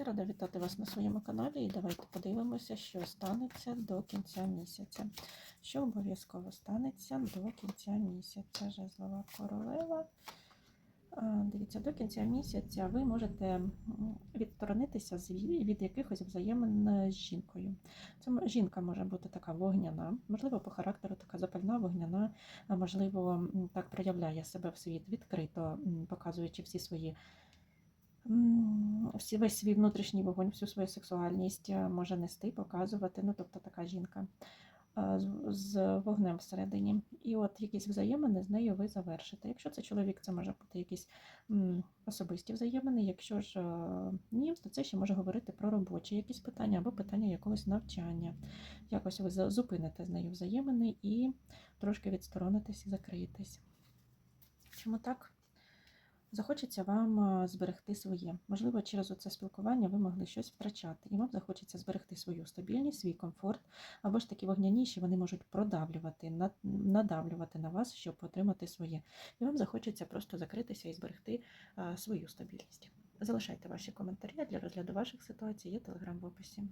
Я рада вітати вас на своєму каналі і давайте подивимося, що станеться до кінця місяця. Що обов'язково станеться до кінця місяця. Жезлова королева. Дивіться, до кінця місяця ви можете відсторонитися від якихось взаємин з жінкою. Це жінка може бути така вогняна, можливо, по характеру така запальна вогняна, можливо, так проявляє себе в світ відкрито, показуючи всі свої всі весь свій внутрішній вогонь, всю свою сексуальність е, може нести, показувати. Ну, тобто така жінка е, з, вогнем всередині. І от якісь взаємини з нею ви завершите. Якщо це чоловік, це може бути якісь особисті взаємини. Якщо ж е, ні, то це ще може говорити про робочі якісь питання або питання якогось навчання. Якось ви зупините з нею взаємини і трошки відсторонитесь і закриєтесь. Чому так? Захочеться вам зберегти своє. Можливо, через це спілкування ви могли щось втрачати, і вам захочеться зберегти свою стабільність, свій комфорт, або ж такі вогняніші вони можуть продавлювати, над- надавлювати на вас, щоб отримати своє. І вам захочеться просто закритися і зберегти свою стабільність. Залишайте ваші коментарі для розгляду ваших ситуацій, є телеграм в описі.